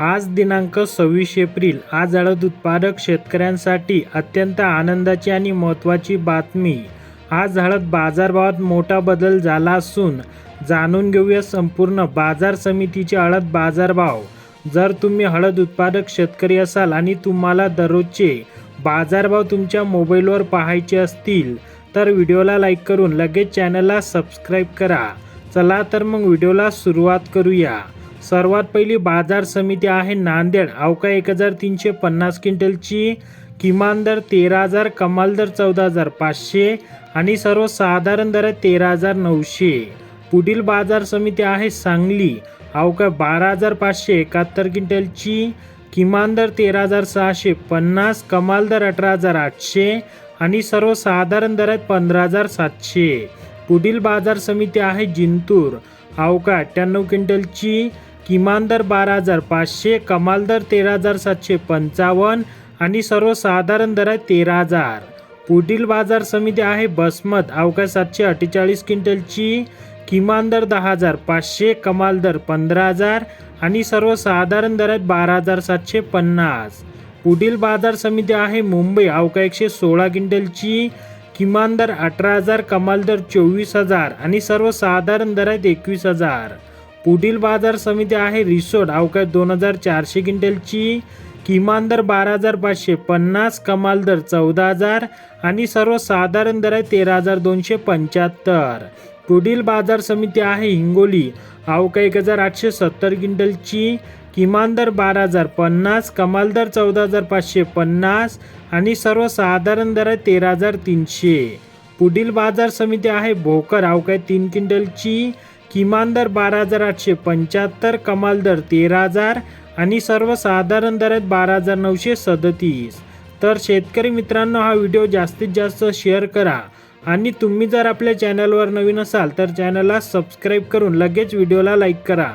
आज दिनांक सव्वीस एप्रिल. आज हळद उत्पादक शेतकऱ्यांसाठी अत्यंत आनंदाची आणि महत्त्वाची बातमी. आज हळद बाजारभावात मोठा बदल झाला असून जाणून घेऊया संपूर्ण बाजार समितीचे हळद बाजारभाव. जर तुम्ही हळद उत्पादक शेतकरी असाल आणि तुम्हाला दररोजचे बाजारभाव तुमच्या मोबाईलवर पाहायचे असतील तर व्हिडिओला लाईक करून लगेच चॅनलला सबस्क्राईब करा. चला तर मग व्हिडिओला सुरुवात करूया. सर्वात पहिली बाजार समिती आहे नांदेड. अवका एक हजार तीनशे पन्नास क्विंटलची किमान दर तेरा हजार कमाल दर चौदा हजार पाचशे आणि सर्वसाधारण दर आहे तेरा हजार नऊशे. पुढील बाजार समिती आहे सांगली. अवका बारा हजार पाचशे एकाहत्तर क्विंटलची किमान दर तेरा हजार सहाशे पन्नास कमाल दर अठरा हजार आठशे आणि सर्वसाधारण दर आहेत पंधरा हजार सातशे. पुढील बाजार समिती आहे जिंतूर. अवका अठ्ठ्याण्णव क्विंटलची किमान दर बारा हजार पाचशे कमाल दर तेरा हजार सातशे पंचावन्न आणि सर्वसाधारण दर आहे तेरा हजार. पुढील बाजार समिती आहे बसमत. अवघ्या सातशे अठ्ठेचाळीस क्विंटलची किमान दर दहा हजार पाचशे कमाल दर पंधरा हजार आणि सर्वसाधारण दर आहेत बारा हजार सातशे पन्नास. पुढील बाजार समिती आहे मुंबई. अवका एकशे सोळा क्विंटलची किमान दर अठरा हजार कमाल दर चोवीस हजार आणि सर्वसाधारण दर आहेत एकवीस हजार. पुढील बाजार समिती आहे रिसोड. अवकाश दोन हजार चारशे क्विंटलची किमान दर बारा हजार पाचशे पन्नास कमाल दर चौदा हजार आणि सर्वसाधारण दर आहे तेरा हजार दोनशे पंच्याहत्तर. पुढील बाजार समिती आहे हिंगोली. अवका एक हजार आठशे सत्तर क्विंटलची किमान दर बारा हजार पन्नास कमाल दर चौदा हजार पाचशे पन्नास आणि सर्वसाधारण दर आहे तेरा हजार तीनशे. पुढील बाजार समिती आहे भोकर. अवकाय तीन क्विंटलची किमान दर बारा हजार आठशे पंच्याहत्तर कमाल दर तेरा हजार आणि सर्वसाधारण दर आहेत बारा हजार नऊशे सदतीस. तर शेतकरी मित्रांनो हा व्हिडिओ जास्तीत जास्त शेअर करा. आणि तुम्ही जर आपल्या चॅनलवर नवीन असाल तर चॅनलला सबस्क्राईब करून लगेच व्हिडिओला लाईक करा.